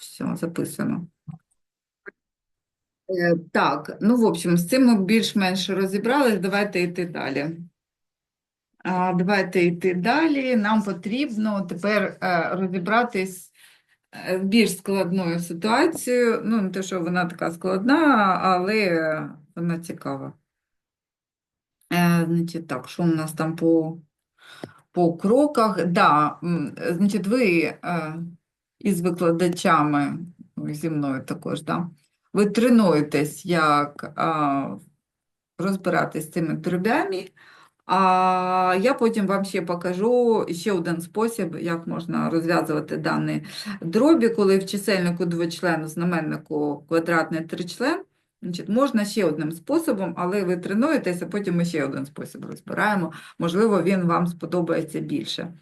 все, записано. Е, Так, ну, в общем, з цим ми більш-менш розібрались, давайте йти далі. Давайте йти далі. Нам потрібно тепер е, розібратись е, з більш складною ситуацією. Ну, не те, що вона така складна, але вона цікава. Е, Значить, так, що у нас там по, по кроках? Да, значить, ви е, із викладачами, ну, зі мною також, да, ви тренуєтесь, як а, розбиратись з цими дробями, а я потім вам ще покажу ще один спосіб, як можна розв'язувати дані дробі, коли в чисельнику двочлен, знаменнику квадратний тричлен. Значить, можна ще одним способом, але ви тренуєтеся, потім ми ще один спосіб розбираємо. Можливо, він вам сподобається більше.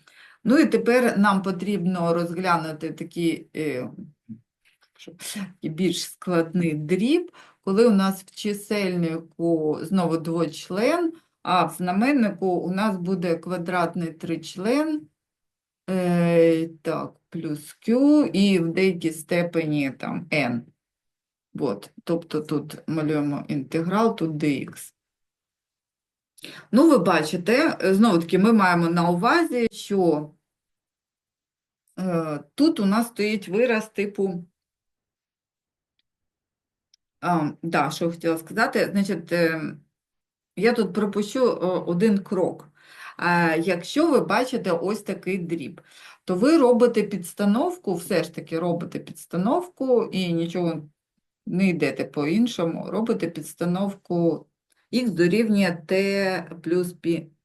Ну і тепер нам потрібно розглянути такі, е, такий більш складний дріб, коли у нас в чисельнику знову двочлен, а в знаменнику у нас буде квадратний тричлен, е, так, плюс Q і в деякій степені там n. От, тобто тут малюємо інтеграл, тут dx. Ну, ви бачите, знову таки, ми маємо на увазі, що тут у нас стоїть вираз типу. А, да, що хотіла сказати, значить, е, я тут пропущу е, один крок. Якщо ви бачите ось такий дріб, то ви робите підстановку, все ж таки робите підстановку і нічого не йдете по-іншому, робите підстановку х дорівнює t плюс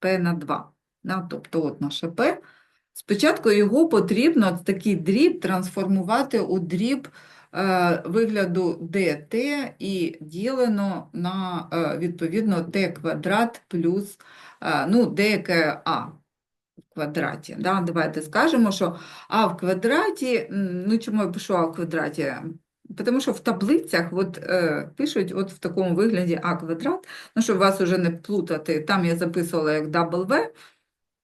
p, на 2. Да, тобто от наше p. Спочатку його потрібно такий дріб трансформувати у дріб е, вигляду dt і ділено на е, відповідно t квадрат плюс е, ну, деяке а в квадраті. Да? Давайте скажемо, що а в квадраті, ну чому я пишу а в квадраті? Тому що в таблицях от, е, пишуть от в такому вигляді а квадрат, ну, щоб вас уже не плутати, там я записувала як W,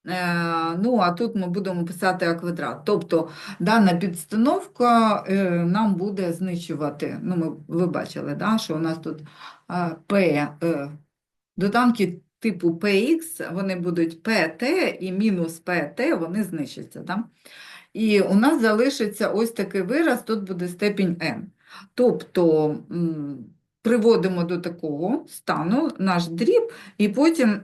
Ну, а тут ми будемо писати а квадрат. Тобто дана підстановка е, нам буде знищувати. Ну, ми, ви бачили, да, що у нас тут е, P, е, доданки типу PX, вони будуть PT і мінус PT, вони знищаться. Да? І у нас залишиться ось такий вираз, тут буде степінь n. Тобто приводимо до такого стану наш дріб, і потім,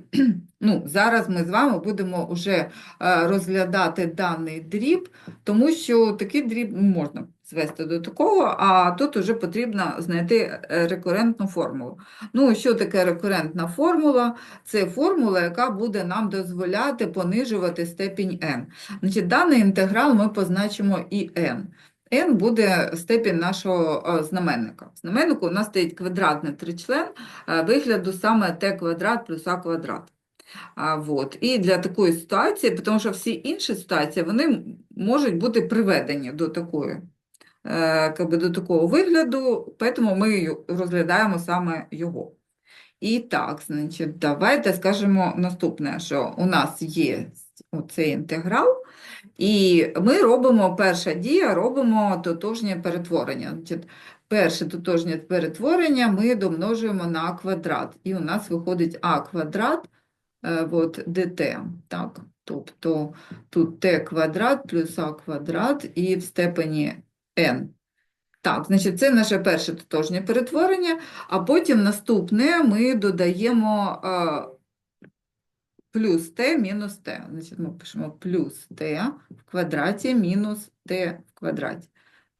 ну, зараз ми з вами будемо вже е, розглядати даний дріб, тому що такий дріб можна звести до такого, а тут вже потрібно знайти е, рекурентну формулу. Ну, що таке рекурентна формула? Це формула, яка буде нам дозволяти понижувати степінь n. Значить, даний інтеграл ми позначимо і n. n буде степінь нашого е, знаменника. В знаменнику у нас стоїть квадратний тричлен е, вигляду саме t квадрат плюс а квадрат. А. І для такої ситуації, тому що всі інші ситуації вони можуть бути приведені до такої, е, как би до такого вигляду, тому ми розглядаємо саме його. І так, значить, давайте скажемо наступне, що у нас є оцей інтеграл, і ми робимо, перша дія, робимо тотожнє перетворення. Перше тотожнє перетворення ми домножуємо на квадрат, і у нас виходить а квадрат, е, от, dt. Так, тобто тут t квадрат плюс а квадрат і в степені n. Так, значить, це наше перше тотожнє перетворення, а потім наступне ми додаємо е, плюс t мінус t. Значить, ми пишемо плюс t в квадраті мінус t в квадраті.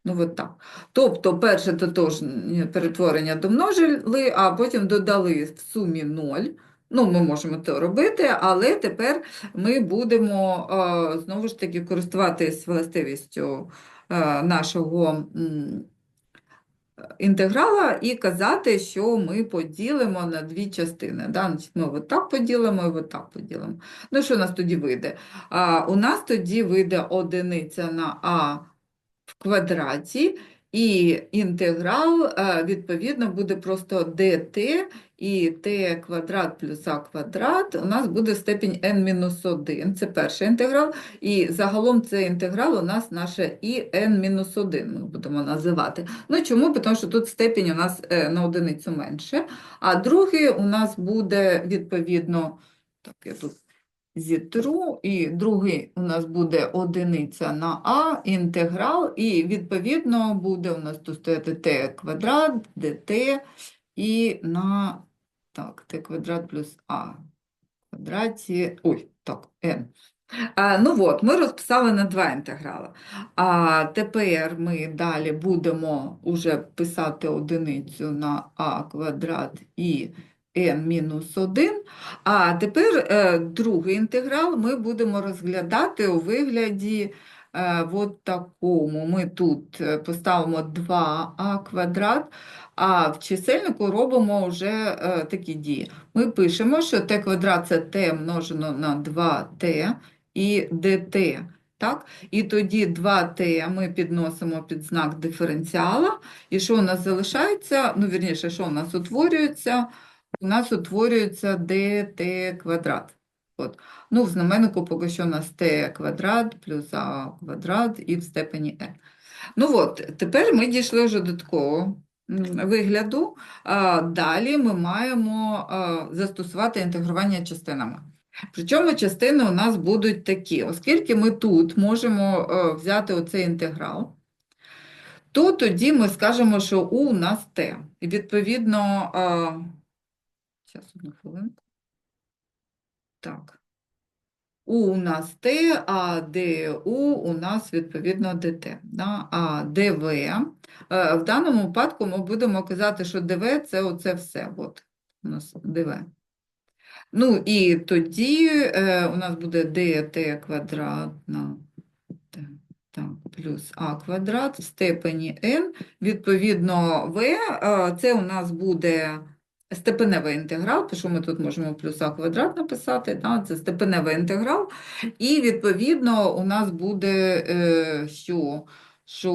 Ну, от так. Тобто, перше тотожнє перетворення домножили, а потім додали в сумі 0. Ну, ми можемо це робити, але тепер ми будемо е, знову ж таки користуватись властивістю е, нашого інтеграла і казати, що ми поділимо на дві частини. Да? Ми от так поділимо і от так поділимо. Ну, що у нас тоді вийде? А, у нас тоді вийде одиниця на а в квадраті І інтеграл, е, відповідно, буде просто dt і t квадрат плюс а квадрат у нас буде степінь n-1. Це перший інтеграл. І загалом цей інтеграл у нас наше і n-1 ми будемо називати. Ну чому? Тому що тут степінь у нас е, на одиницю менше. А другий у нас буде відповідно, так, я тут зітру, і другий у нас буде одиниця на а, інтеграл, і відповідно буде у нас тут стояти t квадрат, dt, і на так, t квадрат плюс а квадраті, ой, так, n. А, ну от, ми розписали на два інтеграли. А тепер ми далі будемо уже писати одиницю на а квадрат і n мінус 1. А тепер е, другий інтеграл ми будемо розглядати у вигляді е, от такому. Ми тут е, поставимо 2а квадрат, а в чисельнику робимо вже такі дії. Ми пишемо, що t квадрат це t множено на 2t і dt. Так? І тоді 2t ми підносимо під знак диференціала. І що у нас залишається? Ну, вірніше, що у нас утворюється? У нас утворюється dt квадрат. От. Ну, в знаменнику поки що у нас t квадрат плюс а квадрат і в степені n. Ну от, тепер ми дійшли вже до такого вигляду. Далі ми маємо застосувати інтегрування частинами. Причому частини у нас будуть такі, оскільки ми тут можемо е, взяти оцей інтеграл, то тоді ми скажемо, що у у нас t. І відповідно, зараз одну хвилинку. Так. У у нас t, а ду у нас відповідно. Да? А dv, е, в даному випадку ми будемо казати, що dv це оце все. От у нас dv. Ну і тоді е, у нас буде dt квадрат на так, так, плюс а квадрат в степені n. Відповідно, v, е, це у нас буде степеневий інтеграл, тому що ми тут можемо плюс а квадрат написати, да, це степеневий інтеграл. І відповідно у нас буде е, що? що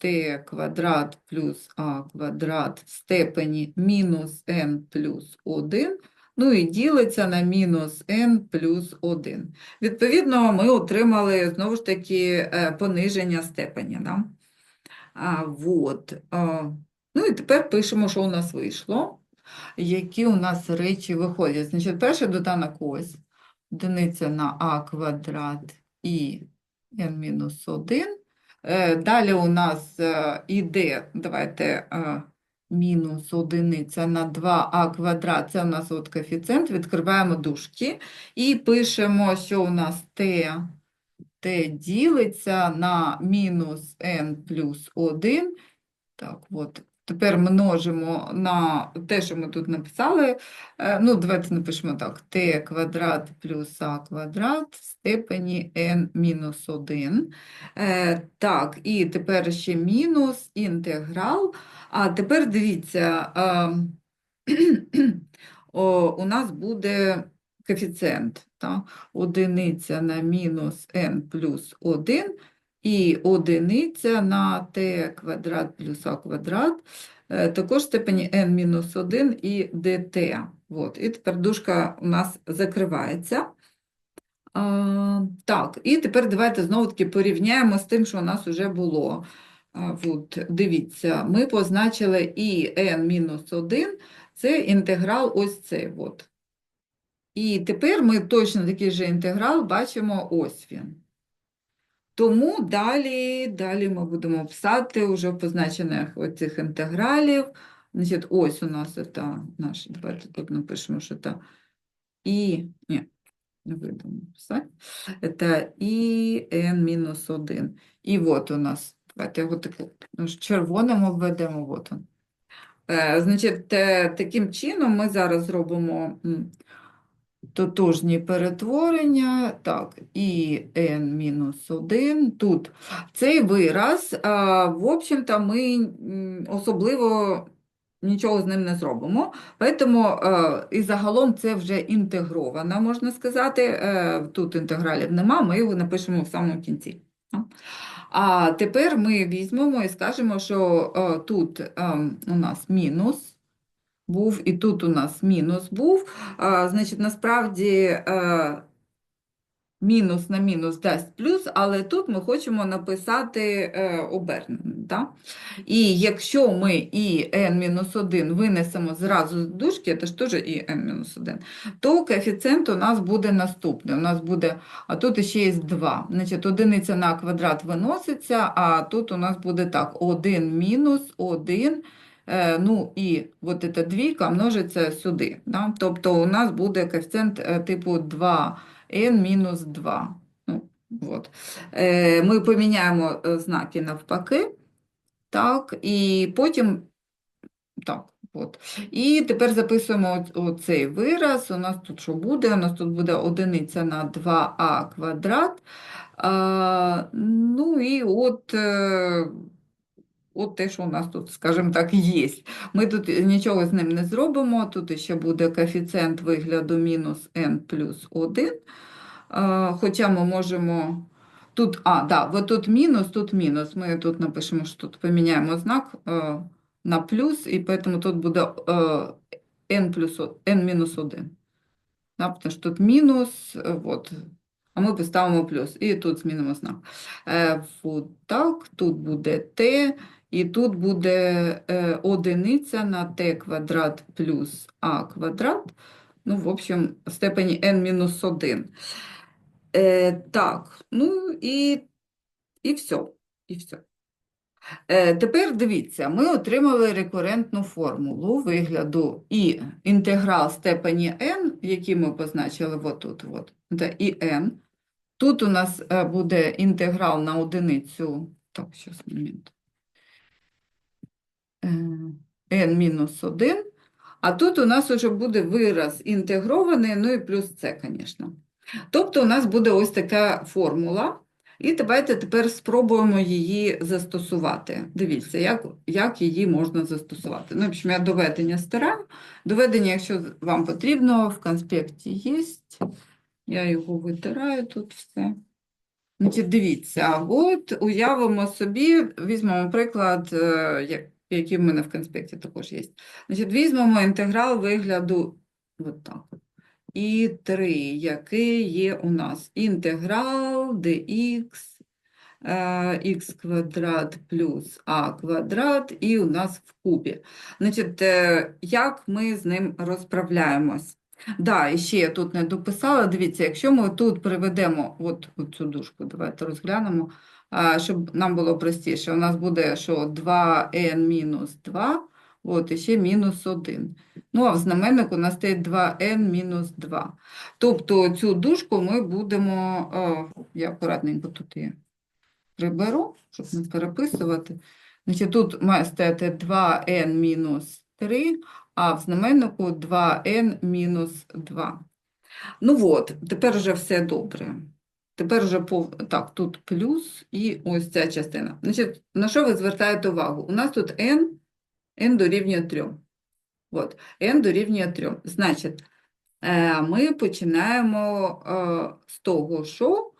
t квадрат плюс а квадрат в степені мінус n плюс 1 Ну і ділиться на мінус n плюс 1. Відповідно, ми отримали знову ж таки е, пониження степеня. Да? А, вот. а, ну і тепер пишемо, що у нас вийшло, які у нас речі виходять. Значить, перший доданок ось одиниця на а квадрат і n мінус 1. Е, Далі у нас е, іде, давайте. е, мінус одиниця на 2а квадрат, це у нас от коефіцієнт, відкриваємо дужки і пишемо, що у нас t, t ділиться на мінус n плюс 1. Так, от. Тепер множимо на те, що ми тут написали. Е, Ну, давайте напишемо так: t квадрат плюс а квадрат в степені n мінус 1. Е, Так, і тепер ще мінус інтеграл. А тепер дивіться, у нас буде коефіцієнт, одиниця на мінус n плюс 1 і одиниця на t квадрат плюс а квадрат, е, також степені n мінус 1 і dt. От. І тепер дужка у нас закривається. А, так, і тепер давайте знову-таки порівняємо з тим, що у нас вже було. А, От, дивіться, ми позначили і n-1, це інтеграл ось цей. От. І тепер ми точно такий же інтеграл бачимо ось він. Тому далі, далі ми будемо писати вже в позначених оцих інтегралів. Значить, ось у нас це наш, давайте тут напишемо, що це і, ні, не будемо писати, це і n-1. І от у нас Давайте його таку ну, червоним обведемо. От он. Е, значить, таким чином ми зараз зробимо тотожні перетворення. Так, і n-1 тут. Цей вираз, в общем-то, ми особливо нічого з ним не зробимо. Тому і загалом це вже інтегровано, можна сказати. Е, Тут інтегралів нема, ми його напишемо в самому кінці. А тепер ми візьмемо і скажемо, що е, тут ем, у нас мінус був, і тут у нас мінус був. А, значить, насправді е, мінус на мінус дасть плюс, але тут ми хочемо написати е, обернено. Да? І якщо ми і n-1 винесемо зразу з дужки, це ж теж і n-1, то коефіцієнт у нас буде наступний. У нас буде, а тут ще є 2. Значить, одиниця на квадрат виноситься, а тут у нас буде так, 1 мінус 1, е, ну і от ця двійка множиться сюди. Да? Тобто у нас буде коефіцієнт е, типу 2n мінус 2. Ну, от. Е, Ми поміняємо е, знаки навпаки. Так, і потім так, от. І тепер записуємо оцей вираз. У нас тут що буде? У нас тут буде одиниця на 2а квадрат. А, ну і от, е, от те, що у нас тут, скажімо так, є. Ми тут нічого з ним не зробимо. Тут ще буде коефіцієнт вигляду мінус n плюс 1. Хоча ми можемо. Тут, а, да, вот тут мінус, тут мінус. Ми тут напишемо, що тут поміняємо знак на плюс, і поэтому тут буде n плюс n мінус 1. Да, потому що тут мінус, вот, а ми поставимо плюс, і тут змінимо знак. Е, так, тут буде t, і тут буде е, одиниця на t квадрат плюс a квадрат. Ну, в общем, в степені n мінус 1. Е, так, ну і, і все. І все. Тепер дивіться, ми отримали рекурентну формулу вигляду і інтеграл степені n, який ми позначили отут, от, і n. Тут у нас е, буде інтеграл на одиницю, так, зараз, момент. Е, n мінус 1, а тут у нас вже буде вираз інтегрований, ну і плюс це, звісно. Тобто у нас буде ось така формула, і давайте тепер спробуємо її застосувати. Дивіться, як, як її можна застосувати. Ну, в общем, я доведення стираю. Доведення, якщо вам потрібно, в конспекті є. Я його витираю тут все. Значить, дивіться, от уявимо собі, візьмемо приклад, е, який в мене в конспекті також є. Значить, візьмемо інтеграл вигляду от так. І 3, який є у нас інтеграл dx х квадрат плюс а квадрат, і у нас в кубі. Значить, е, як ми з ним розправляємось? Да, і ще я тут не дописала. Дивіться, якщо ми тут приведемо от, цю дужку, давайте розглянемо, щоб нам було простіше. У нас буде, що 2n мінус 2, от, і ще мінус 1. Ну, а в знаменнику у нас стоїть 2n мінус 2. Тобто цю дужку ми будемо, я акуратненько тут її приберу, щоб не переписувати. Значить, тут має стояти 2n мінус 3, а в знаменнику 2n мінус 2. Ну от, тепер вже все добре. Тепер вже пов... так, тут плюс і ось ця частина. Значить, на що ви звертаєте увагу? У нас тут n, n дорівнює 3. От, n дорівнює 3. Значить, е, ми починаємо е, з того, що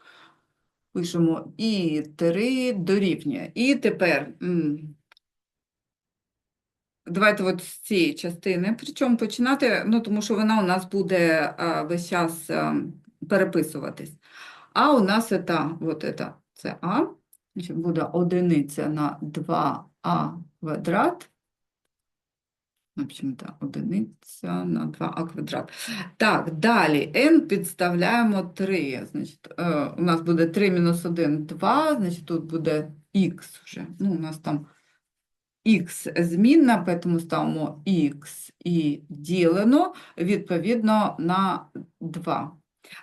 пишемо і 3 дорівнює. І тепер давайте от з цієї частини, причому починати, ну, тому що вона у нас буде е, весь час е, переписуватись. А у нас це, от це, це А, значить буде одиниця на 2а квадрат. В общем, так, одиниця на 2а квадрат. Так, далі n підставляємо 3. Значить, е, у нас буде 3 мінус 1 – 2, значить тут буде х вже. Ну, у нас там х змінна, тому ставимо х і ділено, відповідно, на 2.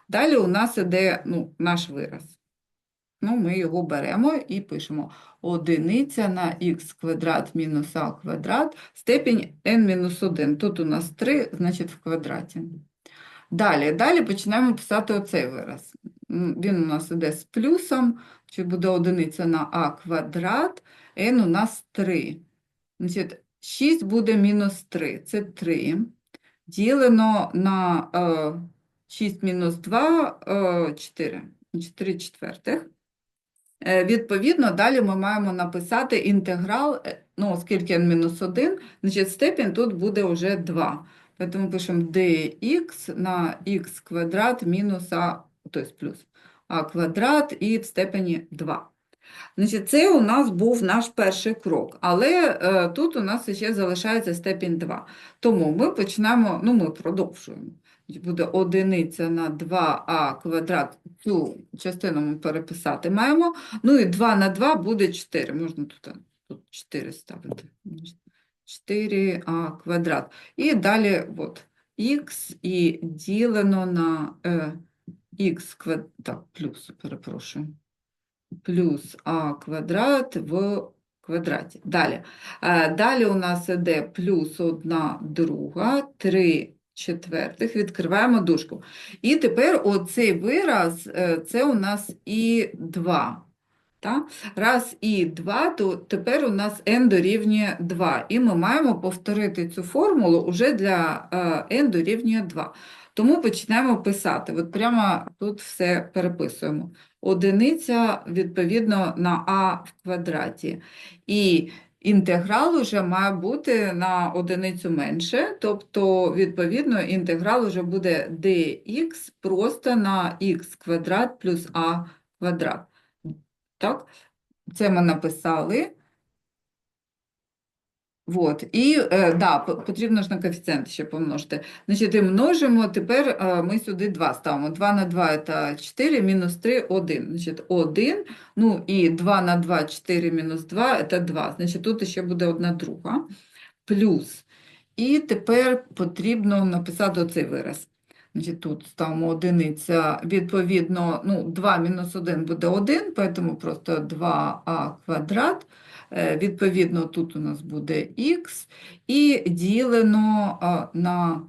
Далі у нас іде ну, наш вираз. Ну, ми його беремо і пишемо одиниця на х квадрат мінус а квадрат, степінь n мінус 1. Тут у нас 3, значить в квадраті. Далі, далі починаємо писати оцей вираз. Він у нас іде з плюсом, чи буде одиниця на а квадрат, n у нас 3. Значить, 6 буде мінус 3, це 3. Ділено на е, 6 мінус 2, е, 4. 4 четвертих. Е, Відповідно, далі ми маємо написати інтеграл, е, ну, оскільки n-1, значить степінь тут буде вже 2. Тому пишемо dx на x квадрат мінус а, тобто плюс а квадрат і в степені 2. Значить, це у нас був наш перший крок, але е, тут у нас ще залишається степінь 2. Тому ми почнемо, ну ми продовжуємо. Буде одиниця на 2а квадрат, цю частину ми переписати маємо. Ну і 2 на 2 буде 4. Можна тут, тут 4 ставити. 4а квадрат. І далі от, х і ділено на е, х квадрат, так, плюс, перепрошую плюс а квадрат в квадраті. Далі. Далі у нас іде плюс 1 друга, 3 четвертих, відкриваємо дужку. І тепер оцей вираз, е, це у нас і 2. Так? Раз і 2, то тепер у нас n дорівнює 2. І ми маємо повторити цю формулу уже для е, n дорівнює 2. Тому починаємо писати. От прямо тут все переписуємо. Одиниця відповідно на а в квадраті. І інтеграл уже має бути на одиницю менше, тобто, відповідно, інтеграл уже буде dx просто на х квадрат плюс а квадрат. Так, це ми написали. Вот. І е, да, потрібно ж на коефіцієнт ще помножити. Значить, і множимо, тепер е, ми сюди 2 ставимо. 2 на 2 – це 4, мінус 3 – 1. Значить, 1, ну і 2 на 2 – 4 мінус 2 – це 2. Значить, тут ще буде одна друга. Плюс. І тепер потрібно написати оцей вираз. Значить, тут ставимо одиниця, відповідно, ну, 2 мінус 1 буде 1, тому просто 2а квадрат. Е, Відповідно, тут у нас буде х, і ділено на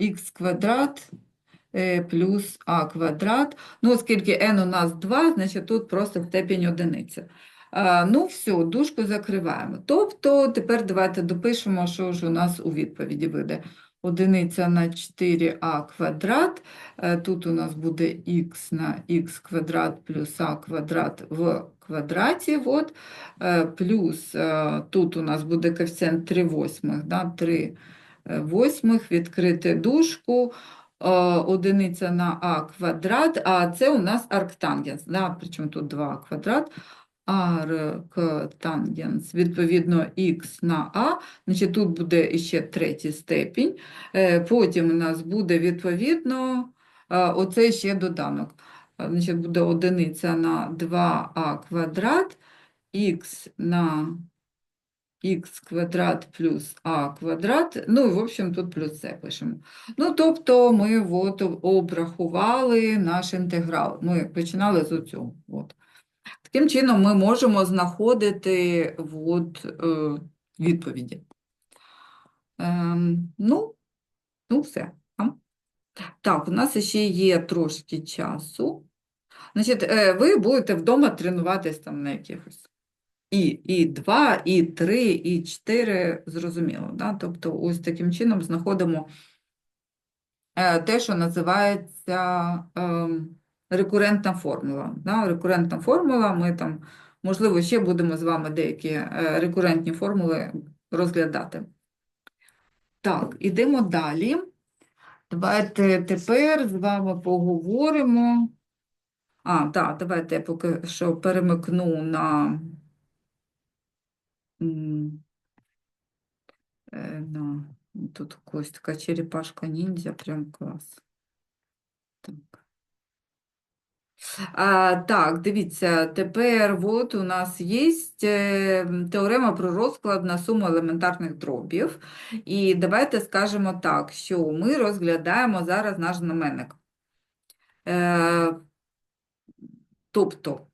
х квадрат е, плюс а квадрат. Ну, оскільки n у нас 2, значить тут просто степінь одиниця. Ну, все, дужку закриваємо. Тобто, тепер давайте допишемо, що ж у нас у відповіді вийде. Одиниця на 4а квадрат, е, тут у нас буде х на х квадрат плюс а квадрат в квадраті, от, е, плюс е, тут у нас буде коефіцієнт 3 восьмих, да, 3 е, восьмих, відкрити дужку, одиниця на а квадрат, а це у нас арктангенс, да, причому тут 2 квадрат, арктангенс, відповідно, х на а, значить тут буде ще третій степінь, потім у нас буде відповідно оцей ще доданок. Е, Значить, буде одиниця на 2а квадрат, х на х квадрат плюс а квадрат, ну і, в общем, тут плюс це пишемо. Ну, тобто ми от обрахували наш інтеграл. Ми починали з цього. От. Таким чином ми можемо знаходити от, е, відповіді. Ем, ну, ну, все. Так, у нас ще є трошки часу. Значить, е, ви будете вдома тренуватись там на якихось. І, і 2, і 3, і 4, зрозуміло. Да? Тобто ось таким чином знаходимо е, те, що називається ем, рекурентна формула. Да? Рекурентна формула, ми там, можливо, ще будемо з вами деякі е, рекурентні формули розглядати. Так, ідемо далі. Давайте тепер з вами поговоримо. А, так, давайте я поки що перемикну на, е, на тут якась така черепашка ніндзя, прям клас. Так. Так, дивіться, тепер от у нас є е, теорема про розклад на суму елементарних дробів. І давайте скажемо так, що ми розглядаємо зараз наш знаменник. Е, тобто,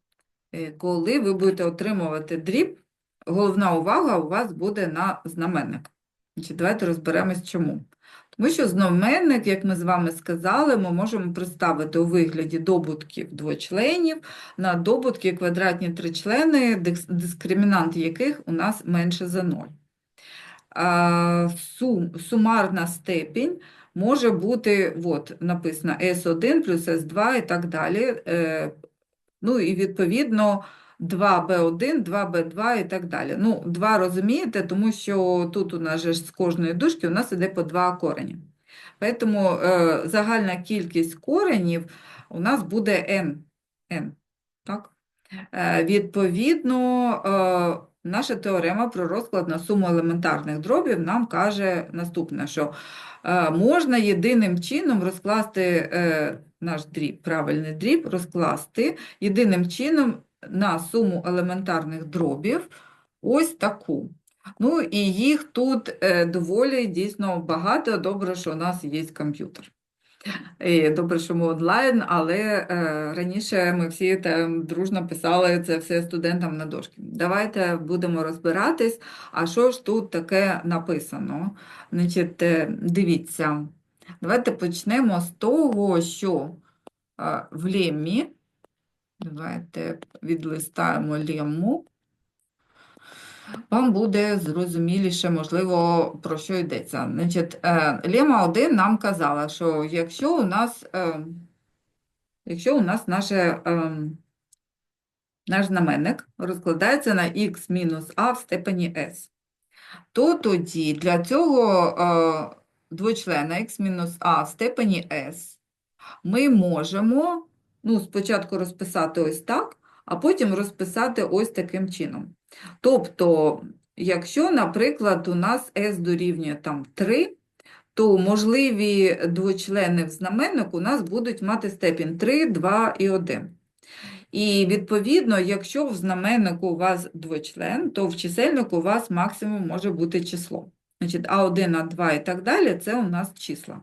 е, коли ви будете отримувати дріб, головна увага у вас буде на знаменник. Давайте розберемось чому. Тому що знаменник, як ми з вами сказали, ми можемо представити у вигляді добутків двочленів на добутки квадратні тричлени, дискримінант яких у нас менше за 0. Сум, сумарна степінь може бути, от, написано S1 плюс S2 і так далі. Е, Ну і відповідно 2b1, 2b2 і так далі. Ну, 2 розумієте, тому що тут у нас же з кожної дужки у нас іде по 2 корені. Тому е, загальна кількість коренів у нас буде n. n так? Е, відповідно, е, наша теорема про розклад на суму елементарних дробів нам каже наступне, що е, можна єдиним чином розкласти е, наш дріб, правильний дріб, розкласти єдиним чином на суму елементарних дробів ось таку. Ну і їх тут е, доволі дійсно багато. Добре, що у нас є комп'ютер. Добре, що ми онлайн, але е, раніше ми всі там дружно писали це все студентам на дошки. Давайте будемо розбиратись, а що ж тут таке написано. Значить, е, дивіться, давайте почнемо з того, що в леммі, давайте відлистаємо лемму, вам буде зрозуміліше, можливо, про що йдеться. Значить, е, лема 1 нам казала, що якщо у нас, е, якщо у нас наше, е, наш знаменник розкладається на х а в степені s, то тоді для цього двочлена х мінус а в степені s ми можемо ну, спочатку розписати ось так, а потім розписати ось таким чином. Тобто, якщо, наприклад, у нас s дорівнює там 3, то можливі двочлени в знаменнику у нас будуть мати степінь 3, 2 і 1. І відповідно, якщо в знаменнику у вас двочлен, то в чисельнику у вас максимум може бути число. Значить, А1, А2 і так далі це у нас числа.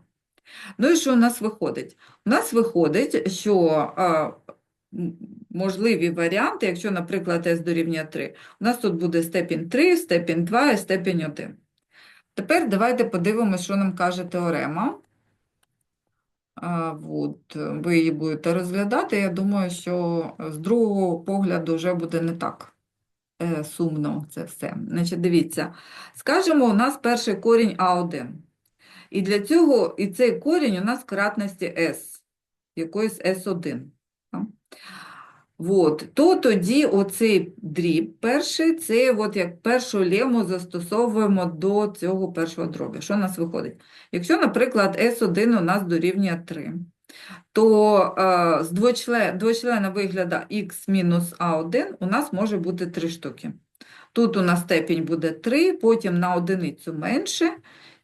Ну і що у нас виходить? У нас виходить, що можливі варіанти, якщо, наприклад, s дорівнює 3, у нас тут буде степінь 3, степінь 2 і степінь 1. Тепер давайте подивимося, що нам каже теорема. От, ви її будете розглядати. Я думаю, що з другого погляду вже буде не так е, сумно це все. Значить, дивіться, скажемо, у нас перший корінь А1. І для цього, і цей корінь у нас кратності S, якоїсь S1. От, то тоді оцей дріб перший, це от як першу лему застосовуємо до цього першого дробу. Що у нас виходить? Якщо, наприклад, S1 у нас дорівнює 3, то е, з двочлен, двочлена вигляду x мінус А1 у нас може бути 3 штуки. Тут у нас степінь буде 3, потім на одиницю менше,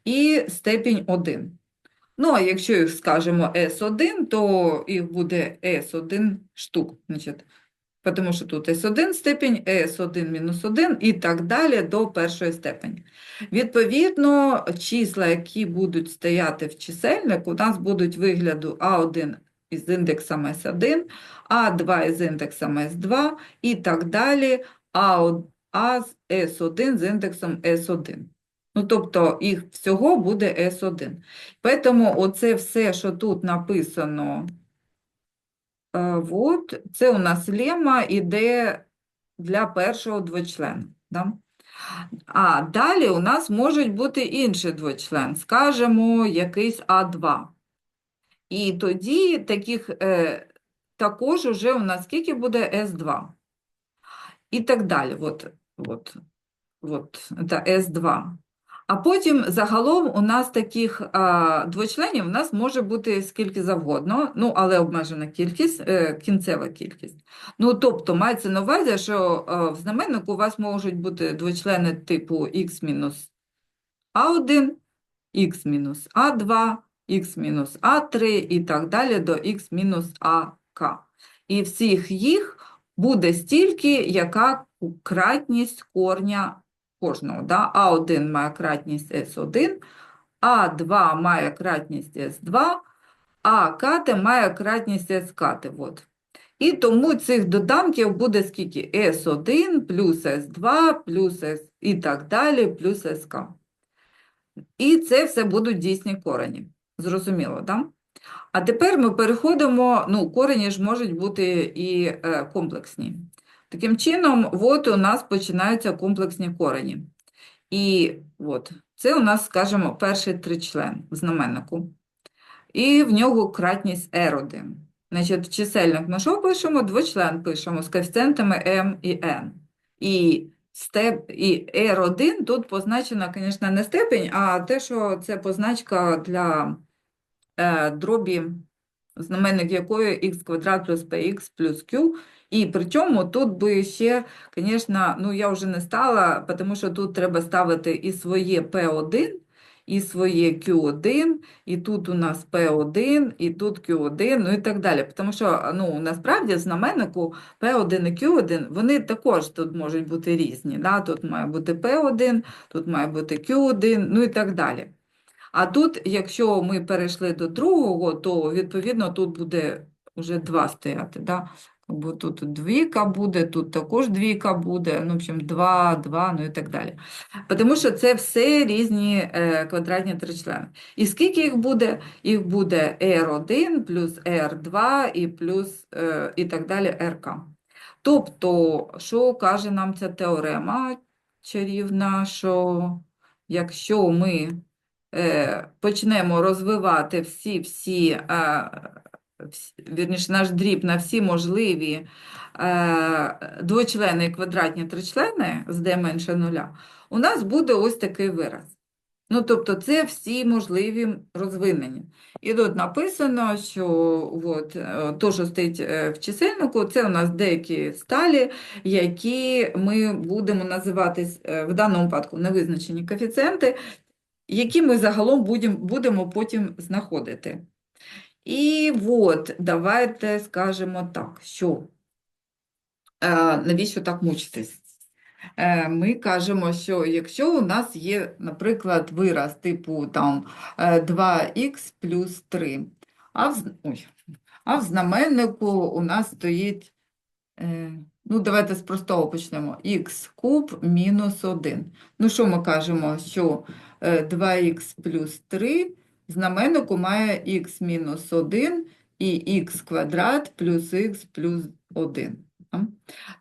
і степінь 1. Ну, а якщо їх скажемо S1, то їх буде S1 штук. Значить, тому що тут S1 степінь, S1 мінус 1 і так далі до першої степені. Відповідно, числа, які будуть стояти в чисельнику, у нас будуть вигляду А1 із індексом S1, А2 із індексом S2 і так далі, А, з S1 з індексом S1. Ну, тобто їх всього буде S1. Тому оце все, що тут написано, е, от, це у нас лема іде для першого двочлена. Да? А далі у нас можуть бути інший двочлен, скажімо, якийсь А2. І тоді таких е, також уже у нас скільки буде С2. І так далі. От, от, от, це С2. А потім загалом у нас таких а, двочленів у нас може бути скільки завгодно, ну, але обмежена кількість, е, кінцева кількість. Ну, тобто, мається на увазі, що е, в знаменнику у вас можуть бути двочлени типу х мінус А1, х мінус А2, х мінус А3 і так далі до х мінус АК. І всіх їх буде стільки, яка кратність корня кожного. Да? А1 має кратність С1, А2 має кратність С2, а кати має кратність С кати. От. І тому цих доданків буде скільки? С1 плюс С2 плюс С і так далі, плюс СК. І це все будуть дійсні корені. Зрозуміло, так? Да? А тепер ми переходимо, ну, корені ж можуть бути і е, комплексні. Таким чином, от у нас починаються комплексні корені. І от, це у нас, скажімо, перший тричлен в знаменнику. І в нього кратність R1. Значить, в чисельник ми що пишемо? Двочлен пишемо з коефіцієнтами m і n. І, степ, і R1 тут позначена, звісно, не степень, а те, що це позначка для е, дробі, знаменник якої x квадрат плюс px плюс q. І при цьому тут би ще, звісно, ну я вже не стала, тому що тут треба ставити і своє P1, і своє Q1, і тут у нас P1, і тут Q1, ну і так далі. Тому що ну, насправді в знаменнику P1 і Q1, вони також тут можуть бути різні. Да? Тут має бути P1, тут має бути Q1, ну і так далі. А тут, якщо ми перейшли до другого, то відповідно тут буде вже два стояти. Да? Бо тут двійка буде, тут також двійка буде, ну, в общем, 2, 2, ну і так далі. Тому що це все різні е, квадратні тричлени. І скільки їх буде? Їх буде R1 плюс R2 і плюс е, і так далі RK. Тобто, що каже нам ця теорема чарівна, що якщо ми е, почнемо розвивати всі-всі, вс- вірніше, наш дріб на всі можливі е, двочлени і квадратні тричлени з d менше нуля, у нас буде ось такий вираз. Ну, тобто це всі можливі розвинення. І тут написано, що от, е, то, що стоїть е, в чисельнику, це у нас деякі сталі, які ми будемо називати е, в даному випадку невизначені коефіцієнти, які ми загалом будемо, будемо потім знаходити. І от, давайте скажемо так, що е, навіщо так мучитись? Е, Ми кажемо, що якщо у нас є, наприклад, вираз типу там е, 2х плюс 3, а в, ой, а в знаменнику у нас стоїть, е, ну давайте з простого почнемо, х куб мінус 1. Ну що ми кажемо, що е, 2х плюс 3 в знаменнику має х мінус 1 і х квадрат плюс х плюс 1.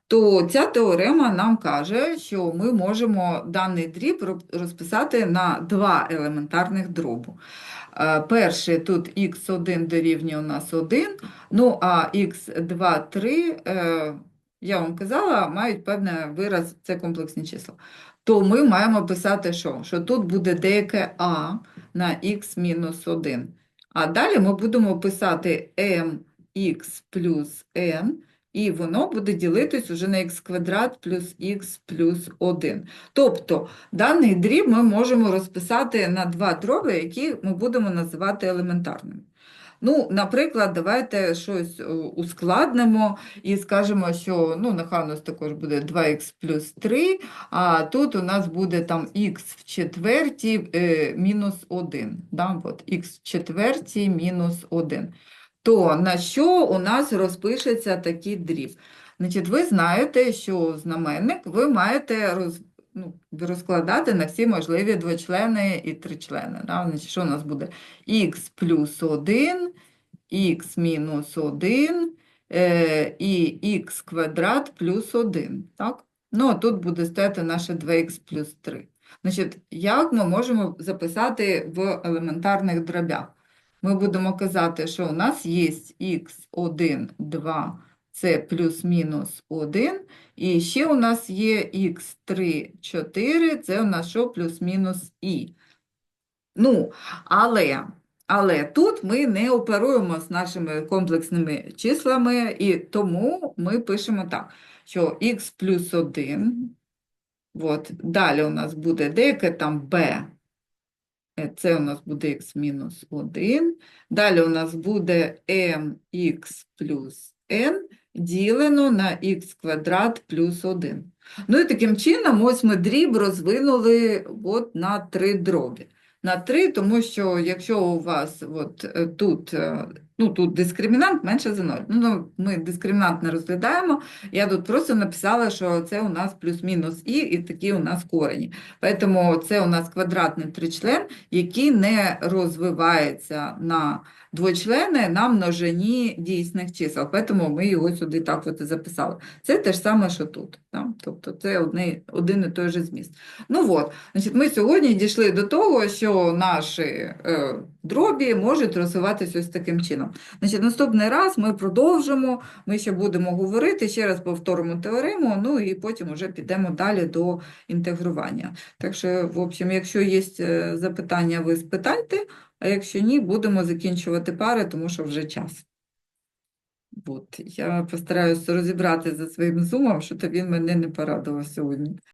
То ця теорема нам каже, що ми можемо даний дріб розписати на два елементарних дробу. Е, Перший тут х1 дорівнює у нас 1, ну а х2, 3, е, я вам казала, мають певний вираз, це комплексні числа. То ми маємо писати що? Що тут буде деяке а на х мінус 1. А далі ми будемо писати mx плюс n, і воно буде ділитись уже на х квадрат плюс х плюс 1. Тобто даний дріб ми можемо розписати на два дроби, які ми будемо називати елементарними. Ну, наприклад, давайте щось е, ускладнимо і скажемо, що ну, нехай у нас також буде 2х плюс 3, а тут у нас буде там х в четвертій е, мінус 1. Да? От, х в четвертій мінус 1 то на що у нас розпишеться такий дріб? Значить, ви знаєте, що знаменник ви маєте роз, ну, розкладати на всі можливі двочлени і тричлени. Да? Значить, що у нас буде? х плюс 1, х мінус 1 е, і х квадрат плюс 1. Так? Ну, а тут буде стояти наше 2х плюс 3. Значить, як ми можемо записати в елементарних дробях? Ми будемо казати, що у нас є х1, 2, це плюс-мінус 1, і ще у нас є х3, 4, це у нас що плюс-мінус і. Ну, але, але тут ми не оперуємо з нашими комплексними числами, і тому ми пишемо так, що х плюс 1, от, далі у нас буде деяке там b, Е, Це у нас буде х мінус 1. Далі у нас буде mx плюс n ділено на х квадрат плюс 1. Ну і таким чином ось ми дріб розвинули от на три дробі. На 3, тому що якщо у вас от е, тут, е, ну, тут дискримінант менше за 0, ну, ми дискримінант не розглядаємо, я тут просто написала, що це у нас плюс-мінус і, і такі у нас корені. Тому це у нас квадратний тричлен, який не розвивається на двочлени на множині дійсних чисел. Тому ми його сюди так от і записали. Це те ж саме, що тут. Да? Тобто це одне, один і той же зміст. Ну от, значить, ми сьогодні дійшли до того, що наші е, дробі можуть розвиватися ось таким чином. Значить, наступний раз ми продовжимо, ми ще будемо говорити, ще раз повторимо теорему, ну і потім вже підемо далі до інтегрування. Так що, в общем, якщо є е, запитання, ви спитайте, а якщо ні, будемо закінчувати пари, тому що вже час. От, я постараюся розібрати за своїм зумом, що то він мене не порадував сьогодні.